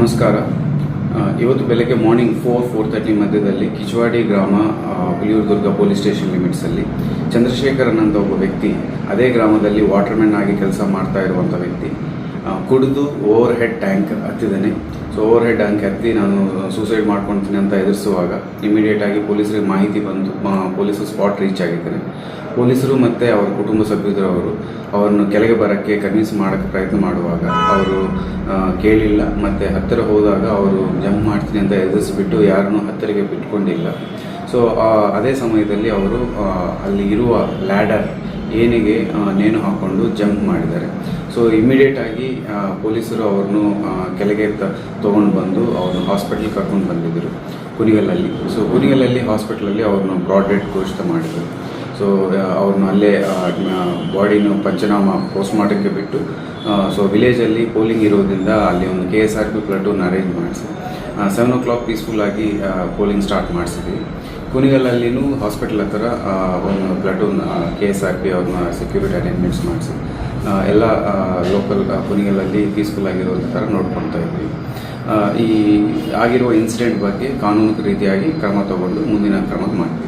ನಮಸ್ಕಾರ. ಇವತ್ತು ಬೆಳಗ್ಗೆ ಮಾರ್ನಿಂಗ್ ಫೋರ್ ಫೋರ್ ತರ್ಟಿ ಮಧ್ಯದಲ್ಲಿ ಕಿಚವಾಡಿ ಗ್ರಾಮ ಹುಲಿಯೂರ್ದುರ್ಗ ಪೊಲೀಸ್ ಸ್ಟೇಷನ್ ಲಿಮಿಟ್ಸಲ್ಲಿ ಚಂದ್ರಶೇಖರನ್ ಅಂತ ಒಬ್ಬ ವ್ಯಕ್ತಿ, ಅದೇ ಗ್ರಾಮದಲ್ಲಿ ವಾಟರ್ಮ್ಯಾನ್ ಆಗಿ ಕೆಲಸ ಮಾಡ್ತಾ ಇರುವಂಥ ವ್ಯಕ್ತಿ ಕುಡಿದು ಓವರ್ ಹೆಡ್ ಟ್ಯಾಂಕ್ ಹತ್ತಿದ್ದಾನೆ. ಸೊ ಓವರ್ ಹೆಡ್ ಟ್ಯಾಂಕ್ ಹತ್ತಿ ನಾನು ಸೂಸೈಡ್ ಮಾಡ್ಕೊಳ್ತೀನಿ ಅಂತ ಎದುರಿಸುವಾಗ ಇಮಿಡಿಯೇಟ್ ಆಗಿ ಪೊಲೀಸರಿಗೆ ಮಾಹಿತಿ ಬಂದು ಮಾ- ಪೊಲೀಸರು ಸ್ಪಾಟ್ ರೀಚ್ ಆಗಿದ್ದಾರೆ ಪೊಲೀಸರು ಮತ್ತು ಅವರ ಕುಟುಂಬ ಸಭ್ಯರವರು ಅವರನ್ನು ಕೆಳಗೆ ಬರೋಕ್ಕೆ ಕನ್ವಿನ್ಸ್ ಮಾಡೋಕ್ಕೆ ಪ್ರಯತ್ನ ಮಾಡುವಾಗ ಅವರು ಕೇಳಿಲ್ಲ. ಮತ್ತು ಹತ್ತಿರ ಹೋದಾಗ ಅವರು, ಜಂಪ್ ಮಾಡ್ತೀನಿ ಅಂತ ಎದುರಿಸಿಬಿಟ್ಟು ಯಾರನ್ನೂ ಹತ್ತಿರಕ್ಕೆ ಬಿಟ್ಕೊಂಡಿಲ್ಲ. ಸೊ ಅದೇ ಸಮಯದಲ್ಲಿ ಅವರು ಅಲ್ಲಿ ಇರುವ ಲ್ಯಾಡರ್ ಏನಿಗೆ ನೇಣು ಹಾಕೊಂಡು ಜಂಪ್ ಮಾಡಿದ್ದಾರೆ. ಸೊ ಇಮಿಡಿಯೇಟ್ ಆಗಿ ಪೊಲೀಸರು ಅವ್ರನ್ನು ಕೆಳಗೆ ತೊಗೊಂಡು ಬಂದು ಅವ್ರನ್ನ ಹಾಸ್ಪಿಟ್ಲಿಗೆ ಕರ್ಕೊಂಡು ಬಂದಿದ್ದರು ಕುನಿಗಲ್ಲಲ್ಲಿ ಸೊ ಕುನಿಗಲ್ಲಲ್ಲಿ ಹಾಸ್ಪಿಟ್ಲಲ್ಲಿ ಅವ್ರನ್ನ ಬ್ರಾಡ್ ಡೆಡ್ ಘೋಷಿತ ಮಾಡಿದರು. ಸೊ ಅವ್ರನ್ನ ಅಲ್ಲೇ ಬಾಡಿನ ಪಂಚನಾಮ ಪೋಸ್ಟ್ಮಾರ್ಟಮ್ಗೆ ಬಿಟ್ಟು ಸೊ ವಿಲೇಜಲ್ಲಿ ಪೋಲಿಂಗ್ ಇರೋದ್ರಿಂದ ಅಲ್ಲಿ ಒಂದು K S R P platoon arrange ಮಾಡಿಸಿ ಸೆವೆನ್ ಓ ಕ್ಲಾಕ್ ಪೀಸ್ಫುಲ್ಲಾಗಿ ಪೋಲಿಂಗ್ ಸ್ಟಾರ್ಟ್ ಮಾಡಿಸಿದ್ವಿ. ಕುಣಿಗಲಲ್ಲಿನೂ ಹಾಸ್ಪಿಟಲ್ ಹತ್ರ ಆ, ಒಂದು ಪ್ಲಟೂನ್ ಕೆ ಎಸ್ ಆರ್ ಅವ್ರನ್ನ ಸೆಕ್ಯೂರಿಟಿ ಅರೇಂಜ್ಮೆಂಟ್ಸ್ ಮಾಡಿಸಿ ಎಲ್ಲ ಲೋಕಲ್ ಕುಣಿಗಲಲ್ಲಿ ಪೀಸ್ಫುಲ್ ಆಗಿರುವಂಥ ಥರ ನೋಡ್ಕೊಳ್ತಾ ಇದ್ವಿ. ಈ ಆಗಿರುವ ಇನ್ಸಿಡೆಂಟ್ ಬಗ್ಗೆ ಕಾನೂನು ರೀತಿಯಾಗಿ ಕ್ರಮ ತಗೊಂಡು ಮುಂದಿನ ಕ್ರಮ ಮಾಡ್ತೀವಿ.